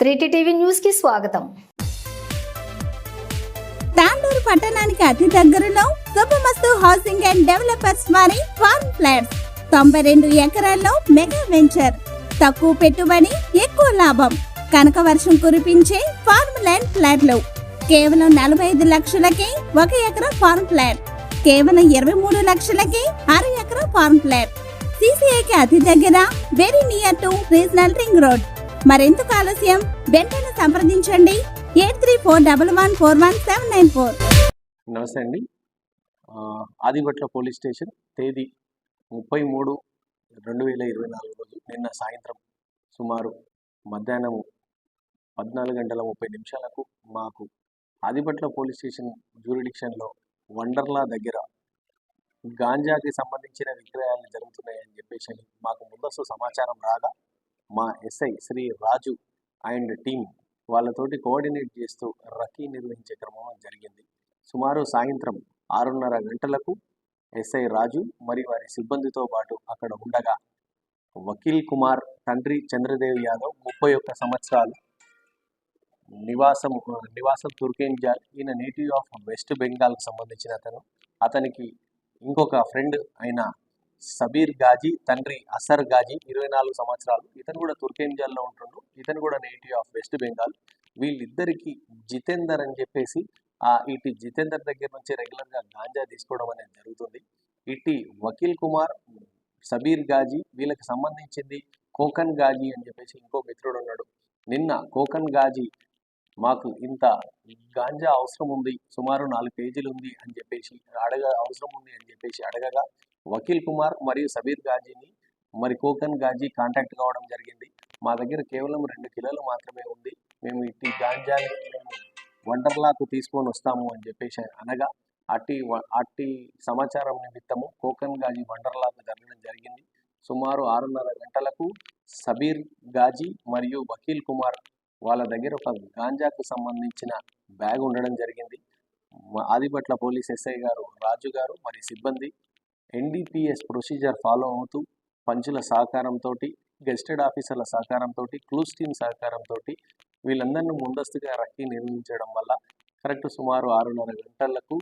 త్రీటీ TV న్యూస్కి స్వాగతం. తాండూరు పట్టణానికి అతి దగ్గరలో శుభమస్తు హౌసింగ్ అండ్ డెవలపర్స్ వారి ఫార్మ్ ఫ్లాట్స్ తొంభై రెండు ఎకరాల్లో మెగా వెంచర్ తక్కువ పెట్టుబడి ఎక్కువ లాభం. కనక వర్షం కురిపించే ఫార్మ్ ల్యాండ్ ఫ్లాట్లు కేవలం నలభై ఐదు లక్షలకే ఒక ఎకరా ఫార్మ్ ఫ్లాట్ కేవలం ఇరవై మూడు లక్షలకే అర ఎకరం ఫార్మ్ ఫ్లాట్ సిసిఐకి అతి దగ్గర very near to regional ring road మరెందుకు ఆలస్యం? వెంటనే సంప్రదించండి. Eight three four double one four one seven nine four. నమస్తే అండి. ఆదిభట్ల పోలీస్ స్టేషన్ తేదీ ముప్పై మూడు రెండు వేల ఇరవై నాలుగు రోజు నిన్న సాయంత్రం సుమారు మధ్యాహ్నము పద్నాలుగు గంటల ముప్పై నిమిషాలకు మాకు ఆదిభట్ల పోలీస్ స్టేషన్ జ్యూరిడిక్షన్లో వండర్లా దగ్గర గాంజాకి సంబంధించిన విక్రయాలు జరుగుతున్నాయని చెప్పేసి మాకు ముందస్తు సమాచారం రాగా మా SI Shri Raju and team వాళ్ళతోటి కోఆర్డినేట్ చేస్తూ రకీ నిర్వహించే క్రమం జరిగింది. సుమారు సాయంత్రం ఆరున్నర గంటలకు ఎస్ఐ రాజు మరి వారి సిబ్బందితో పాటు అక్కడ ఉండగా వకీల్ కుమార్ తండ్రి చంద్రదేవ్ యాదవ్ ముప్పై ఒక్క సంవత్సరాలు నివాసం నివాసం తుర్కేంజాల్ ఈయన నేటివ్ ఆఫ్ వెస్ట్ బెంగాల్కి సంబంధించిన అతను. అతనికి ఇంకొక ఫ్రెండ్ అయిన సబీర్ గాజీ తండ్రి అసర్ గాజీ ఇరవై నాలుగు సంవత్సరాలు. ఇతను కూడా తుర్కేంజాల్లో ఉంటుండు. ఇతను కూడా నేటివ్ ఆఫ్ వెస్ట్ బెంగాల్. వీళ్ళిద్దరికి జితేందర్ అని చెప్పేసి ఆ ఇటు జితేందర్ దగ్గర నుంచి రెగ్యులర్గా గాంజా తీసుకోవడం అనేది జరుగుతుంది. ఇటు వకీల్ కుమార్ సబీర్ గాజీ వీళ్ళకి సంబంధించింది కోకన్ గాజీ అని చెప్పేసి ఇంకో మిత్రుడు ఉన్నాడు. నిన్న కోకన్ గాజీ మాకు ఇంత గాంజా అవసరం ఉంది. సుమారు నాలుగు పేజీలు ఉంది అని చెప్పేసి అడగ అవసరం ఉంది అని చెప్పేసి అడగగా వకీల్ కుమార్ మరియు సబీర్ గాజీని మరి కోకన్ గాజీ కాంటాక్ట్ కావడం జరిగింది. మా దగ్గర కేవలం రెండు కిలోలు మాత్రమే ఉంది. మేము ఇట్టి గాంజాని వండర్లాకు తీసుకొని వస్తాము అని చెప్పేసి అనగా అట్టి వ- అట్టి సమాచారం నిమిత్తము కోకన్ గాజీ వండర్లాకు జరగడం జరిగింది. సుమారు ఆరున్నర గంటలకు సబీర్ గాజీ మరియు వకీల్ కుమార్ వాళ్ళ దగ్గర ఒక గాంజాకు సంబంధించిన బ్యాగ్ ఉండడం జరిగింది. మా ఆదిపట్ల పోలీస్ ఎస్ఐ గారు రాజు గారు మరి సిబ్బంది ఎన్డీపీఎస్ ప్రొసీజర్ ఫాలో అవుతూ పంచుల సహకారంతో గెస్టెడ్ ఆఫీసర్ల సహకారంతో క్లూస్ టీమ్ సహకారంతో వీళ్ళందరినీ ముందస్తుగా రక్కి నిర్మించడం వల్ల కరెక్ట్ సుమారు ఆరున్నర గంటలకు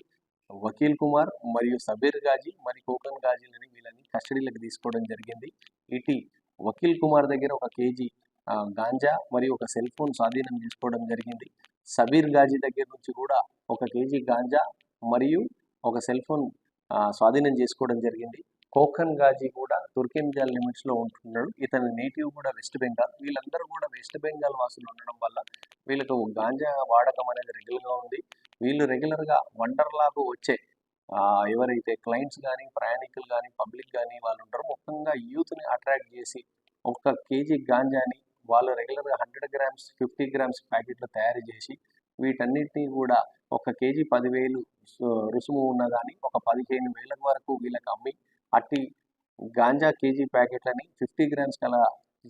వకీల్ కుమార్ మరియు సబీర్ గాజీ మరి కోకన్ గాజీలని వీళ్ళని కస్టడీలోకి తీసుకోవడం జరిగింది. ఇటు వకీల్ కుమార్ దగ్గర ఒక కేజీ గాంజా మరియు ఒక సెల్ ఫోన్ స్వాధీనం చేసుకోవడం జరిగింది. సబీర్ గాజీ దగ్గర నుంచి కూడా ఒక కేజీ గాంజా మరియు ఒక సెల్ ఫోన్ స్వాధీనం చేసుకోవడం జరిగింది. కోకన్ గాజీ కూడా తుర్కెంజాల్ లిమిట్స్లో ఉంటున్నాడు. ఇతని నేటివ్ కూడా వెస్ట్ బెంగాల్. వీళ్ళందరూ కూడా వెస్ట్ బెంగాల్ వాసులు ఉండడం వల్ల వీళ్ళకు గాంజా వాడకం అనేది రెగ్యులర్గా ఉంది. వీళ్ళు రెగ్యులర్గా వండర్లాకు వచ్చే ఎవరైతే క్లయింట్స్ కానీ ప్రయాణికులు కానీ పబ్లిక్ కానీ వాళ్ళు ఉంటారో ముఖ్యంగా యూత్ని అట్రాక్ట్ చేసి ఒక కేజీ గాంజాని వాళ్ళు రెగ్యులర్గా హండ్రెడ్ గ్రామ్స్ ఫిఫ్టీ గ్రామ్స్ ప్యాకెట్లు తయారు చేసి వీటన్నిటిని కూడా ఒక కేజీ పదివేలు రుసుము ఉన్న కానీ ఒక పదిహేను వేల వరకు వీళ్ళకి అమ్మి అట్టి గాంజా కేజీ ప్యాకెట్లని ఫిఫ్టీ గ్రామ్స్ కల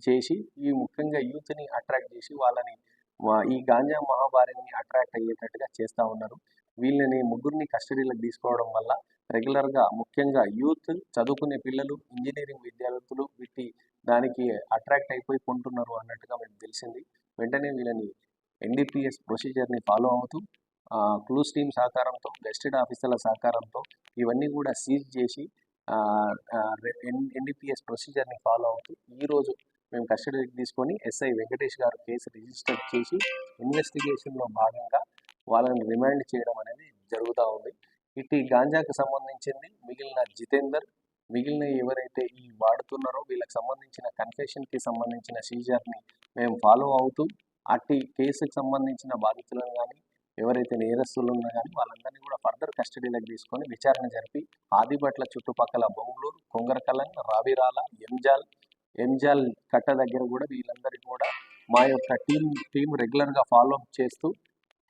చేసి ఈ ముఖ్యంగా యూత్ని అట్రాక్ట్ చేసి వాళ్ళని ఈ గాంజా మహాభారిని అట్రాక్ట్ అయ్యేటట్టుగా చేస్తూ ఉన్నారు. వీళ్ళని ముగ్గురిని కస్టడీలకు తీసుకోవడం వల్ల రెగ్యులర్గా ముఖ్యంగా యూత్ చదువుకునే పిల్లలు ఇంజనీరింగ్ విద్యార్థులు వీటి దానికి అట్రాక్ట్ అయిపోయి కొంటున్నారు అన్నట్టుగా మనకు తెలిసింది. వెంటనే వీళ్ళని ఎన్డీపీఎస్ ప్రొసీజర్ని ఫాలో అవుతూ క్లూస్ టీమ్ సహకారంతో గెస్టెడ్ ఆఫీసర్ల సహకారంతో ఇవన్నీ కూడా సీజ్ చేసి ఎన్డీపీఎస్ ప్రొసీజర్ని ఫాలో అవుతూ ఈరోజు మేము కస్టడీకి తీసుకొని ఎస్ఐ వెంకటేష్ గారు కేసు రిజిస్టర్ చేసి ఇన్వెస్టిగేషన్లో భాగంగా వాళ్ళని రిమాండ్ చేయడం అనేది జరుగుతూ ఉంది. ఇటు గాంజాకు సంబంధించింది మిగిలిన జితేందర్ మిగిలిన ఎవరైతే ఈ వాడుతున్నారో వీళ్ళకి సంబంధించిన కన్ఫెషన్కి సంబంధించిన సీజర్ని మేము ఫాలో అవుతూ అట్టి కేసుకు సంబంధించిన బాధితులను కానీ ఎవరైతే నేరస్తులు ఉన్నా కానీ వాళ్ళందరినీ కూడా ఫర్దర్ కస్టడీలోకి తీసుకొని విచారణ జరిపి ఆదిబట్ల చుట్టుపక్కల బొంగుళూరు కొంగరకలం రావిరాల ఎంజాల్ ఎంజాల్ కట్ట దగ్గర కూడా వీళ్ళందరికీ కూడా మా యొక్క టీం టీం రెగ్యులర్గా ఫాలో అప్ చేస్తూ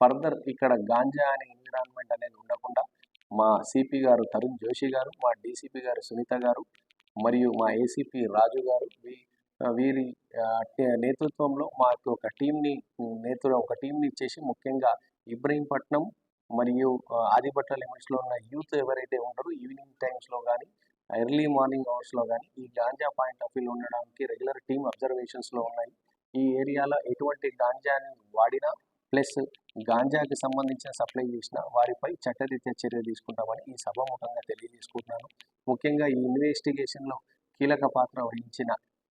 ఫర్దర్ ఇక్కడ గాంజా అనే ఎన్విరాన్మెంట్ అనేది ఉండకుండా మా సిపి గారు తరుణ్ జోషి గారు మా డీసీపీ గారు సునీత గారు మరియు మా ఏసీపీ రాజు గారు వీరి నేతృత్వంలో మాకు ఒక టీంని నేతృ ఒక టీంని ఇచ్చేసి ముఖ్యంగా ఇబ్రహీంపట్నం మరియు ఆదిపట్ల లిమిట్స్లో ఉన్న యూత్ ఎవరైతే ఉంటారో ఈవినింగ్ టైమ్స్లో కానీ ఎర్లీ మార్నింగ్ అవర్స్లో కానీ ఈ గాంజా పాయింట్ ఆఫ్ వ్యూ ఉండడానికి రెగ్యులర్ టీమ్ అబ్జర్వేషన్స్లో ఉన్నాయి. ఈ ఏరియాలో ఎటువంటి గాంజాని వాడినా ప్లస్ గాంజాకి సంబంధించిన సప్లై చేసిన వారిపై చట్టరీత్యా చర్య తీసుకుంటామని ఈ సభాముఖంగా తెలియజేసుకుంటున్నాను. ముఖ్యంగా ఈ ఇన్వెస్టిగేషన్లో కీలక పాత్ర వహించిన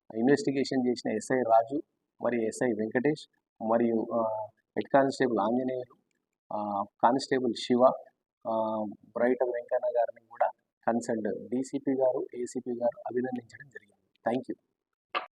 ఇన్వెస్టిగేషన్ చేసిన ఎస్ఐ రాజు మరియు ఎస్ఐ వెంకటేష్ మరియు head constable Anjaneyulu constable Shiva ఆ, బ్రైట్ వెంకన్న గారిని కూడా కన్సర్న్డ్. డీసీపీ గారు ఏసీపీ గారు అభినందించడం జరిగింది. Thank you